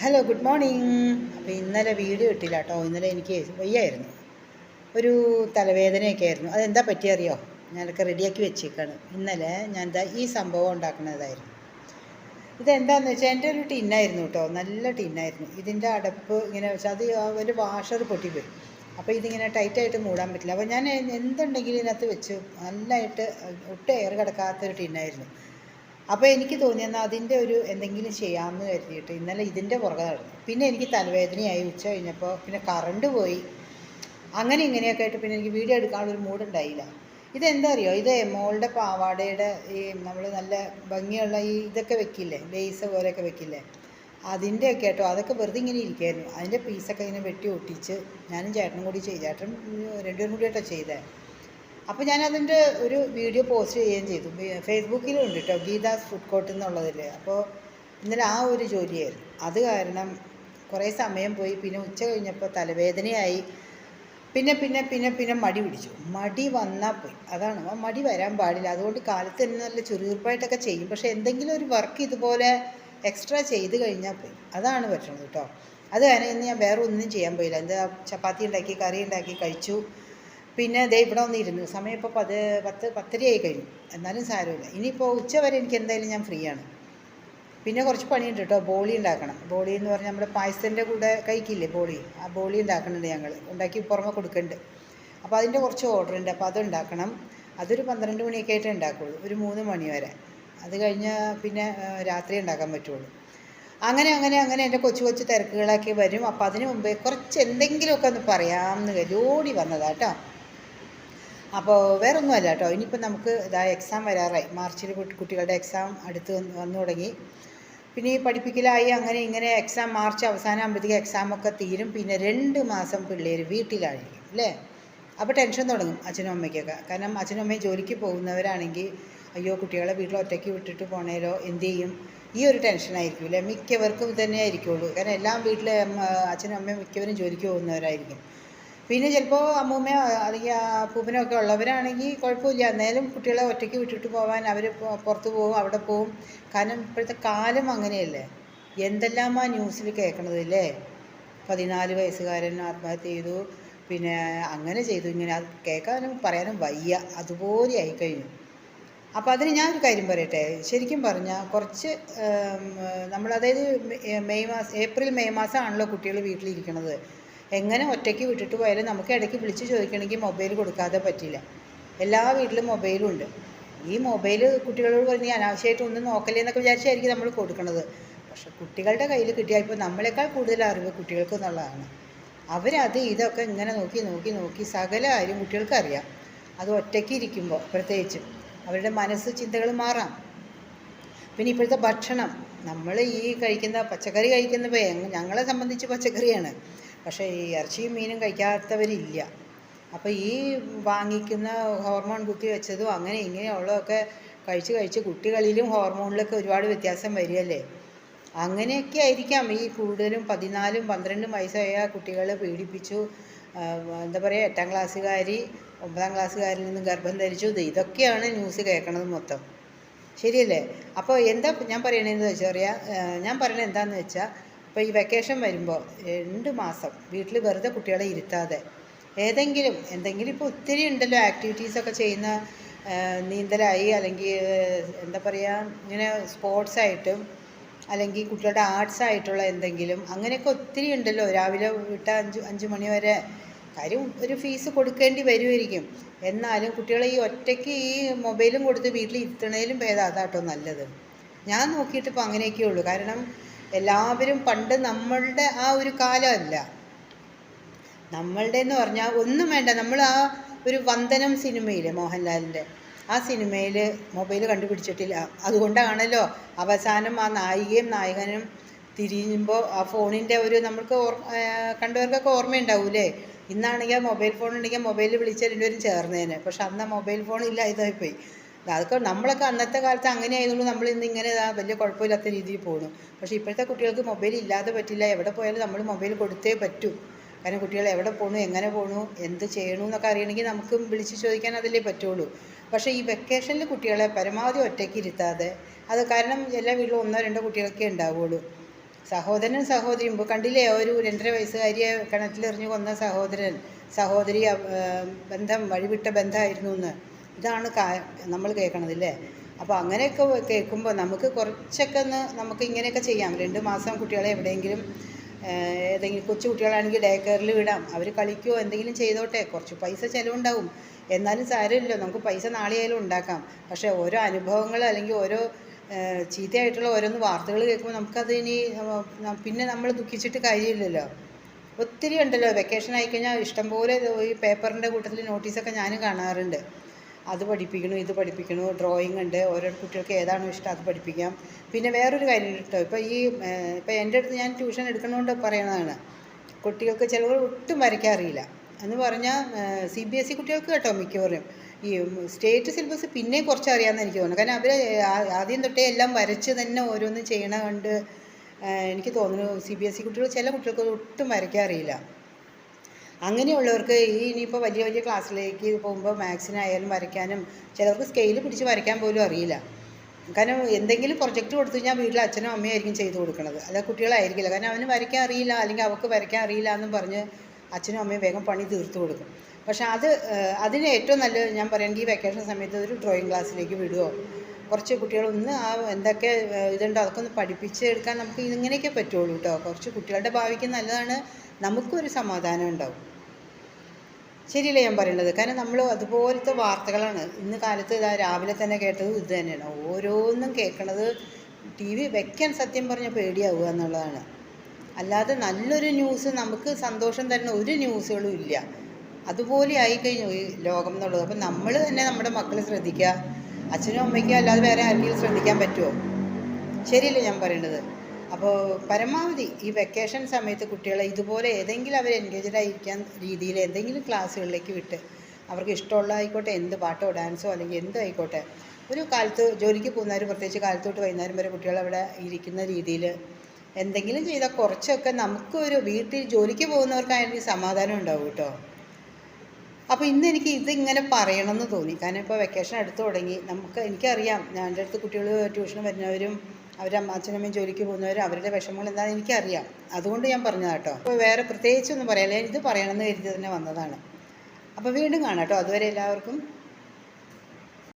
Hello good morning അപ്പോൾ ഇന്നലെ video ഇട്ടില്ല കേട്ടോ ഇന്നലെ എനിക്ക് വയ്യായിരുന്നു. ഒരു തലവേദനയൊക്കെ ആയിരുന്നു. അതെന്താ പറ്റിയറിയോ ഞാനൊക്കെ റെഡിയാക്കി വെച്ചേക്കാണ്. ഇന്നലെ ഞാൻ എന്താ ഈ സംഭവം ഉണ്ടാക്കുന്നതായിരുന്നു. ഇതെന്താണെന്ന് വെച്ചാൽ എന്റെ ഒരു ടിന്നായിരുന്നു കേട്ടോ നല്ല ടിന്നായിരുന്നു ഇതിന്റെ അടപ്പ് ഇങ്ങനെ വെച്ചാൽ അത് ഒരു വാഷർ പൊട്ടിപ്പോയി അപ്പോൾ ഇതിങ്ങനെ ടൈറ്റായിട്ട് മൂടാൻ പറ്റില്ല. അപ്പോൾ ഞാൻ എന്തുണ്ടെങ്കിലും ഇതിനകത്ത് വെച്ച്. നല്ലതായിട്ട് ഒട്ടും എയർ കിടക്കാത്തൊരു ടിന്നായിരുന്നു അപ്പോൾ എനിക്ക് തോന്നിയെന്നാൽ അതിന്റെ ഒരു എന്തെങ്കിലും ചെയ്യാമെന്ന് കരുതിയിട്ട് ഇന്നലെ ഇതിന്റെ പുറകെ നടന്നു. പിന്നെ എനിക്ക് തലവേദനയായി. ഉച്ച കഴിഞ്ഞപ്പോൾ പിന്നെ കറണ്ട് പോയി. അങ്ങനെ ഇങ്ങനെയൊക്കെ ആയിട്ട് പിന്നെ എനിക്ക് വീഡിയോ എടുക്കാനുള്ളൊരു മൂഡുണ്ടായില്ല ഇതെന്താ അറിയോ? ഇത് മോളുടെ പാവാടയുടെ ഈ നമ്മൾ നല്ല ഭംഗിയുള്ള ഈ ഇതൊക്കെ വെക്കില്ലേ? ലേസ് പോലെയൊക്കെ വെക്കില്ലേ? അതിന്റെയൊക്കെ കേട്ടോ അതൊക്കെ വെറുതെ ഇങ്ങനെ ഇരിക്കുമായിരുന്നു അതിന്റെ പീസൊക്കെ ഇങ്ങനെ വെട്ടി ഒട്ടിച്ച് ഞാനും ചേട്ടനും കൂടി ചെയ്തു. ചേട്ടൻ രണ്ടുപേരും കൂടി കേട്ടോ ചെയ്തേ. അപ്പോൾ ഞാൻ അതിന്റെ ഒരു വീഡിയോ പോസ്റ്റ് ചെയ്യുകയും ചെയ്തു. ഫേസ്ബുക്കിലും ഉണ്ട് കേട്ടോ ഗീതാസ് ഫുഡ് കോർട്ട് എന്നുള്ളതിൽ അപ്പോൾ ഇന്നലെ ആ ഒരു ജോലിയായിരുന്നു. അത് കാരണം കുറേ സമയം പോയി പിന്നെ ഉച്ച കഴിഞ്ഞപ്പോൾ തലവേദനയായി. പിന്നെ പിന്നെ പിന്നെ പിന്നെ മടി പിടിച്ചു. മടി വന്നാൽ പോയി. അതാണ്. ആ മടി വരാൻ പാടില്ല. അതുകൊണ്ട് കാലത്ത് തന്നെ നല്ല ചുരുപ്പായിട്ടൊക്കെ ചെയ്യും. പക്ഷേ എന്തെങ്കിലും ഒരു വർക്ക് ഇതുപോലെ എക്സ്ട്രാ ചെയ്ത് കഴിഞ്ഞാൽ പോയി. അതാണ് പറ്റണത് കേട്ടോ അത് കാരണം ഇന്ന് ഞാൻ വേറെ ഒന്നും ചെയ്യാൻ പോയില്ല. എന്താ ചപ്പാത്തി ഉണ്ടാക്കി കറി ഉണ്ടാക്കി കഴിച്ചു. പിന്നെ ദേ ഇവിടെ വന്നിരുന്നു. സമയം ഇപ്പോൾ പത് പത്ത് പത്തരയായി കഴിഞ്ഞു. എന്നാലും സാരമില്ല. ഇനിയിപ്പോൾ ഉച്ച വരെ എനിക്ക് എന്തായാലും ഞാൻ ഫ്രീ ആണ്. പിന്നെ കുറച്ച് പണിയുണ്ട് കേട്ടോ ബോളി ഉണ്ടാക്കണം. ബോളി എന്ന് പറഞ്ഞാൽ നമ്മുടെ പായസത്തിന്റെ കൂടെ കഴിക്കില്ലേ ബോളി? ആ ബോളി ഉണ്ടാക്കുന്നുണ്ട് ഞങ്ങൾ ഉണ്ടാക്കി പുറമെ കൊടുക്കുന്നുണ്ട് അപ്പോൾ അതിന്റെ കുറച്ച് ഓർഡർ ഉണ്ട്. അപ്പോൾ അതുണ്ടാക്കണം അതൊരു പന്ത്രണ്ട് മണിയൊക്കെ ആയിട്ട് ഉണ്ടാക്കുള്ളൂ. ഒരു മൂന്ന് മണി വരെ. അത് കഴിഞ്ഞാൽ പിന്നെ രാത്രി ഉണ്ടാക്കാൻ പറ്റുള്ളൂ. അങ്ങനെ അങ്ങനെ അങ്ങനെ എന്റെ കൊച്ചു കൊച്ചു തിരക്കുകളൊക്കെ വരും. അപ്പോൾ അതിന് മുമ്പേ കുറച്ച് എന്തെങ്കിലുമൊക്കെ ഒന്ന് പറയാമെന്ന് കരുതി. ഓടി വന്നതാ കേട്ടോ അപ്പോൾ വേറെ ഒന്നുമല്ല കേട്ടോ. ഇനിയിപ്പോൾ നമുക്ക് ഇതാ എക്സാം വരാറായി. മാർച്ചിൽ കുട്ടികളുടെ എക്സാം അടുത്ത് വന്ന് തുടങ്ങി. പിന്നെ ഈ പഠിപ്പിക്കലായി അങ്ങനെ ഇങ്ങനെ എക്സാം മാർച്ച് അവസാനം ആകുമ്പോഴത്തേക്ക് എക്സാമൊക്കെ തീരും. പിന്നെ രണ്ട് മാസം പിള്ളേർ വീട്ടിലായിരിക്കും അല്ലേ? അപ്പോൾ ടെൻഷൻ തുടങ്ങും അച്ഛനും അമ്മയ്ക്കൊക്കെ. കാരണം അച്ഛനും അമ്മയും ജോലിക്ക് പോകുന്നവരാണെങ്കിൽ അയ്യോ കുട്ടികളെ വീട്ടിൽ ഒറ്റയ്ക്ക് വിട്ടിട്ട് പോണേലോ എന്ത് ചെയ്യും? ഈ ഒരു ടെൻഷനായിരിക്കും അല്ലേ? മിക്കവർക്കും തന്നെ ആയിരിക്കുള്ളൂ. കാരണം എല്ലാം വീട്ടിലെ അച്ഛനും അമ്മയും മിക്കവരും ജോലിക്ക് പോകുന്നവരായിരിക്കും. പിന്നെ ചിലപ്പോൾ അമ്മൂമ്മയോ അല്ലെങ്കിൽ അപ്പൂപ്പനോ ഒക്കെ ഉള്ളവരാണെങ്കിൽ കുഴപ്പമില്ല. എന്നാലും കുട്ടികളെ ഒറ്റയ്ക്ക് വിട്ടിട്ട് പോകാൻ അവർ പുറത്ത് പോകും അവിടെ പോകും കാരണം ഇപ്പോഴത്തെ കാലം അങ്ങനെയല്ലേ? എന്തെല്ലാമാ ന്യൂസിൽ കേൾക്കണത് അല്ലേ? പതിനാല് വയസ്സുകാരൻ ആത്മഹത്യ ചെയ്തു. പിന്നെ അങ്ങനെ ചെയ്തു. ഇങ്ങനെ അത് കേൾക്കാനും പറയാനും വയ്യ. അതുപോലെ ആയിക്കഴിഞ്ഞു. അപ്പോൾ അതിന് ഞാനൊരു കാര്യം പറയട്ടെ. ശരിക്കും പറഞ്ഞാൽ കുറച്ച് നമ്മൾ അതായത് മെയ് മാസം ഏപ്രിൽ മെയ് മാസമാണല്ലോ കുട്ടികൾ വീട്ടിലിരിക്കണത്. എങ്ങനെ ഒറ്റയ്ക്ക് വിട്ടിട്ട് പോയാലും നമുക്ക് ഇടയ്ക്ക് വിളിച്ച് ചോദിക്കണമെങ്കിൽ മൊബൈൽ കൊടുക്കാതെ പറ്റില്ല. എല്ലാ വീട്ടിലും മൊബൈൽ ഉണ്ട് ഈ മൊബൈൽ കുട്ടികളോട് പറഞ്ഞ് അനാവശ്യമായിട്ട് ഒന്നും നോക്കല്ലേ എന്നൊക്കെ വിചാരിച്ചായിരിക്കും നമ്മൾ കൊടുക്കുന്നത് പക്ഷെ കുട്ടികളുടെ കയ്യിൽ കിട്ടിയാൽ ഇപ്പോൾ നമ്മളെക്കാൾ കൂടുതൽ അറിവ് കുട്ടികൾക്ക് എന്നുള്ളതാണ്. അവരത് ഇതൊക്കെ ഇങ്ങനെ നോക്കി നോക്കി നോക്കി സകല കാര്യം കുട്ടികൾക്ക് അറിയാം. അത് ഒറ്റയ്ക്ക് ഇരിക്കുമ്പോൾ പ്രത്യേകിച്ചും അവരുടെ മനസ്സ് ചിന്തകൾ മാറാം. പിന്നെ ഇപ്പോഴത്തെ ഭക്ഷണം. നമ്മൾ ഈ കഴിക്കുന്ന പച്ചക്കറി കഴിക്കുന്നപ്പോൾ ഞങ്ങളെ സംബന്ധിച്ച് പച്ചക്കറിയാണ്. പക്ഷേ ഈ ഇറച്ചിയും മീനും കഴിക്കാത്തവരില്ല. അപ്പോൾ ഈ വാങ്ങിക്കുന്ന ഹോർമോൺ കുത്തി വെച്ചതും അങ്ങനെ ഇങ്ങനെയുള്ളതൊക്കെ കഴിച്ച് കഴിച്ച് കുട്ടികളിലും ഹോർമോണിലൊക്കെ ഒരുപാട് വ്യത്യാസം വരികയല്ലേ? അങ്ങനെയൊക്കെ ആയിരിക്കാം. ഈ കൂടുതലും പതിനാലും പന്ത്രണ്ടും വയസ്സായ കുട്ടികളെ പീഡിപ്പിച്ചു. എന്താ പറയുക എട്ടാം ക്ലാസ്സുകാരി ഒമ്പതാം ക്ലാസ്സുകാരിൽ നിന്ന് ഗർഭം ധരിച്ചു. ഇത് ഇതൊക്കെയാണ് ന്യൂസ് കേൾക്കണത് മൊത്തം. ശരിയല്ലേ? അപ്പോൾ എന്താ ഞാൻ പറയണതെന്ന് വെച്ചാൽ അറിയാം ഞാൻ പറയണത് എന്താണെന്ന് വെച്ചാൽ ഇപ്പോൾ ഈ വെക്കേഷൻ വരുമ്പോൾ രണ്ട് മാസം വീട്ടിൽ വെറുതെ കുട്ടികളെ ഇരുത്താതെ ഏതെങ്കിലും എന്തെങ്കിലും ഇപ്പോൾ ഒത്തിരി ഉണ്ടല്ലോ ആക്ടിവിറ്റീസൊക്കെ ചെയ്യുന്ന നീന്തലായി അല്ലെങ്കിൽ എന്താ പറയുക ഇങ്ങനെ സ്പോർട്സ് ആയിട്ടും അല്ലെങ്കിൽ കുട്ടികളുടെ ആർട്സ് ആയിട്ടുള്ള എന്തെങ്കിലും അങ്ങനെയൊക്കെ ഒത്തിരി ഉണ്ടല്ലോ. രാവിലെ വിട്ട അഞ്ച് അഞ്ച് മണി വരെ കാര്യം ഒരു ഫീസ് കൊടുക്കേണ്ടി വരുമായിരിക്കും എന്നാലും കുട്ടികളെ ഈ ഒറ്റയ്ക്ക് ഈ മൊബൈലും കൊടുത്ത് വീട്ടിൽ ഇരുത്തണേലും ഭേദം അതാട്ടോ നല്ലത്. ഞാൻ നോക്കിയിട്ട് ഇപ്പോൾ ഉള്ളൂ. കാരണം എല്ലാവരും പണ്ട് നമ്മളുടെ ആ ഒരു കാലമല്ല. നമ്മളുടെ എന്ന് പറഞ്ഞാൽ ഒന്നും വേണ്ട. നമ്മൾ ആ ഒരു വന്ദനം സിനിമയിലെ മോഹൻലാലിന്റെ ആ സിനിമയിൽ മൊബൈൽ കണ്ടുപിടിച്ചിട്ടില്ല. അതുകൊണ്ടാണല്ലോ അവസാനം ആ നായികയും നായകനും തിരിയുമ്പോൾ ആ ഫോണിന്റെ ഒരു നമുക്ക് ഓർ കണ്ടവർക്കൊക്കെ ഓർമ്മയുണ്ടാവൂലേ ഇന്നാണെങ്കിൽ മൊബൈൽ ഫോൺ ഉണ്ടെങ്കിൽ മൊബൈലിൽ വിളിച്ചാൽ രണ്ടുപേരും ചേർന്നേനെ. പക്ഷെ അന്ന് മൊബൈൽ ഫോൺ ഇല്ല ഇതായിപ്പോയി അതൊക്കെ നമ്മളൊക്കെ അന്നത്തെ കാലത്ത് അങ്ങനെ ആയതുകൊണ്ട് നമ്മൾ ഇന്ന് ഇങ്ങനെ വലിയ കുഴപ്പമില്ലാത്ത രീതിയിൽ പോകുന്നു. പക്ഷേ ഇപ്പോഴത്തെ കുട്ടികൾക്ക് മൊബൈൽ ഇല്ലാതെ പറ്റില്ല. എവിടെ പോയാലും നമ്മൾ മൊബൈൽ കൊടുത്തേ പറ്റൂ. കാരണം കുട്ടികൾ എവിടെ പോണു എങ്ങനെ പോണു എന്ത് ചെയ്യണു എന്നൊക്കെ അറിയണമെങ്കിൽ നമുക്ക് വിളിച്ച് ചോദിക്കാൻ അതിലേ പറ്റുള്ളൂ. പക്ഷേ ഈ വെക്കേഷനിൽ കുട്ടികളെ പരമാവധി ഒറ്റയ്ക്ക് ഇരുത്താതെ അത് കാരണം എല്ലാ വീട്ടിലും ഒന്നോ രണ്ടോ കുട്ടികളൊക്കെ ഉണ്ടാവുള്ളൂ. സഹോദരനും സഹോദരിയും ഇപ്പോൾ കണ്ടില്ലേ ഒരു രണ്ടര വയസ്സുകാരിയെ കിണറ്റിലെറിഞ്ഞു കൊന്ന സഹോദരൻ സഹോദരി ബന്ധം വഴിവിട്ട ബന്ധമായിരുന്നു എന്ന്. ഇതാണ് നമ്മൾ കേൾക്കണതില്ലേ? അപ്പോൾ അങ്ങനെയൊക്കെ കേൾക്കുമ്പോൾ നമുക്ക് കുറച്ചൊക്കെ ഒന്ന് നമുക്ക് ഇങ്ങനെയൊക്കെ ചെയ്യാം. രണ്ട് മാസം കുട്ടികളെ എവിടെയെങ്കിലും ഏതെങ്കിലും കൊച്ചു കുട്ടികളാണെങ്കിൽ ഡേ കെയറിൽ വിടാം. അവർ കളിക്കുകയോ എന്തെങ്കിലും ചെയ്തോട്ടെ. കുറച്ച് പൈസ ചിലവുണ്ടാവും. എന്നാലും സാരമില്ലല്ലോ. നമുക്ക് പൈസ നാളെയായാലും ഉണ്ടാക്കാം. പക്ഷേ ഓരോ അനുഭവങ്ങൾ അല്ലെങ്കിൽ ഓരോ ചീത്തയായിട്ടുള്ള ഓരോന്ന് വാർത്തകൾ കേൾക്കുമ്പോൾ നമുക്കത് ഇനി പിന്നെ നമ്മൾ ദുഃഖിച്ചിട്ട് കാര്യമില്ലല്ലോ. ഒത്തിരി ഉണ്ടല്ലോ. വെക്കേഷൻ ആയിക്കഴിഞ്ഞാൽ ഇഷ്ടംപോലെ ഈ പേപ്പറിന്റെ കൂട്ടത്തിൽ നോട്ടീസൊക്കെ ഞാനും കാണാറുണ്ട്. അത് പഠിപ്പിക്കണു ഇത് പഠിപ്പിക്കണു ഡ്രോയിങ് ഉണ്ട് ഓരോ കുട്ടികൾക്ക് ഏതാണോ ഇഷ്ടം അത് പഠിപ്പിക്കാം. പിന്നെ വേറൊരു കാര്യം കേട്ടോ ഇപ്പോൾ ഈ ഇപ്പോൾ എന്റെ അടുത്ത് ഞാൻ ട്യൂഷൻ എടുക്കണോണ്ട് പറയണതാണ്. കുട്ടികൾക്ക് ചിലവർ ഒട്ടും വരയ്ക്കാറിയില്ല എന്ന് പറഞ്ഞാൽ സി ബി എസ് ഇ കുട്ടികൾക്ക് കേട്ടോ മിക്കവാറും. ഈ സ്റ്റേറ്റ് സിലബസ് പിന്നെ കുറച്ച് അറിയാമെന്ന് എനിക്ക് തോന്നുന്നു. കാരണം അവർ ആദ്യം തൊട്ടേ എല്ലാം വരച്ച് തന്നെ ഓരോന്ന് ചെയ്യണ കണ്ട് എനിക്ക് തോന്നുന്നു സി ബി എസ് ഇ കുട്ടികൾ ചില കുട്ടികൾക്ക് ഒട്ടും വരയ്ക്കാൻ അറിയില്ല. അങ്ങനെയുള്ളവർക്ക് ഈ ഇനിയിപ്പോൾ വലിയ വലിയ ക്ലാസ്സിലേക്ക് പോകുമ്പോൾ മാത്സിനായാലും വരയ്ക്കാനും ചിലർക്ക് സ്കെയിൽ പിടിച്ച് വരയ്ക്കാൻ പോലും അറിയില്ല. കാരണം എന്തെങ്കിലും പ്രൊജക്റ്റ് കൊടുത്തു കഴിഞ്ഞാൽ വീട്ടിൽ അച്ഛനും അമ്മയായിരിക്കും ചെയ്ത് കൊടുക്കുന്നത് അല്ല കുട്ടികളായിരിക്കില്ല. കാരണം അവന് വരയ്ക്കാൻ അറിയില്ല അല്ലെങ്കിൽ അവൾക്ക് വരയ്ക്കാൻ അറിയില്ല എന്നും പറഞ്ഞ് അച്ഛനും അമ്മയും വേഗം പണി തീർത്തു കൊടുക്കും. പക്ഷേ അത് അതിന് ഏറ്റവും നല്ലത് ഞാൻ പറയുന്നത് ഈ വെക്കേഷൻ സമയത്ത് ഒരു ഡ്രോയിങ് ക്ലാസ്സിലേക്ക് വിടുമോ കുറച്ച് കുട്ടികളൊന്ന് ആ എന്തൊക്കെ ഇതുണ്ടോ അതൊക്കെ ഒന്ന് പഠിപ്പിച്ചെടുക്കാൻ നമുക്ക് ഇങ്ങനെയൊക്കെ പറ്റുള്ളൂ കേട്ടോ കുറച്ച് കുട്ടികളുടെ ഭാവിക്ക് നല്ലതാണ്. നമുക്കൊരു സമാധാനം ഉണ്ടാവും. ശരിയല്ലേ ഞാൻ പറയുന്നത് കാരണം നമ്മൾ അതുപോലത്തെ വാർത്തകളാണ്. ഇന്ന് കാലത്ത് ഇതാ രാവിലെ തന്നെ കേട്ടത് ഇത് തന്നെയാണ്. ഓരോന്നും കേൾക്കണത് ടി വി വെക്കാൻ സത്യം പറഞ്ഞാൽ പേടിയാവുക എന്നുള്ളതാണ്. അല്ലാതെ നല്ലൊരു ന്യൂസ് നമുക്ക് സന്തോഷം തരുന്ന ഒരു ന്യൂസുകളും ഇല്ല. അതുപോലെ ആയിക്കഴിഞ്ഞു ഈ ലോകം എന്നുള്ളത്. അപ്പം നമ്മൾ തന്നെ നമ്മുടെ മക്കളെ ശ്രദ്ധിക്കുക. അച്ഛനും അമ്മയ്ക്കും അല്ലാതെ വേറെ ആർക്കെങ്കിലും ശ്രദ്ധിക്കാൻ പറ്റുമോ ശരിയല്ലേ ഞാൻ പറയേണ്ടത് അപ്പോൾ പരമാവധി ഈ വെക്കേഷൻ സമയത്ത് കുട്ടികളെ ഇതുപോലെ ഏതെങ്കിലും അവർ എൻഗേജഡ് ആയിരിക്കാൻ രീതിയിൽ എന്തെങ്കിലും ക്ലാസ്സുകളിലേക്ക് വിട്ട് അവർക്ക് ഇഷ്ടമുള്ള ആയിക്കോട്ടെ എന്ത് പാട്ടോ ഡാൻസോ അല്ലെങ്കിൽ എന്ത് ആയിക്കോട്ടെ ഒരു കാലത്ത് ജോലിക്ക് പോകുന്നവർ പ്രത്യേകിച്ച് കാലത്തോട്ട് വൈകുന്നേരം വരെ കുട്ടികൾ അവിടെ ഇരിക്കുന്ന രീതിയിൽ എന്തെങ്കിലും ചെയ്താൽ കുറച്ചൊക്കെ നമുക്കൊരു വീട്ടിൽ ജോലിക്ക് പോകുന്നവർക്കാണെങ്കിൽ സമാധാനം ഉണ്ടാവും കേട്ടോ. അപ്പോൾ ഇന്ന് എനിക്ക് ഇതിങ്ങനെ പറയണമെന്ന് തോന്നി. കാരണം ഇപ്പോൾ വെക്കേഷൻ അടുത്ത് തുടങ്ങി. നമുക്ക് എനിക്കറിയാം. എന്റെ അടുത്ത് കുട്ടികൾ ട്യൂഷൻ വരുന്നവരും അവരുടെ അച്ഛനമ്മയും ജോലിക്ക് പോകുന്നവരും അവരുടെ വിഷമങ്ങൾ എന്താണെന്ന് എനിക്കറിയാം. അതുകൊണ്ട് ഞാൻ പറഞ്ഞതാണ് കേട്ടോ. അപ്പോൾ വേറെ പ്രത്യേകിച്ചൊന്നും പറയാനില്ല. ഇത് പറയണമെന്ന് കരുതി തന്നെ വന്നതാണ്. അപ്പോൾ വീണ്ടും കാണാം കേട്ടോ. അതുവരെ എല്ലാവർക്കും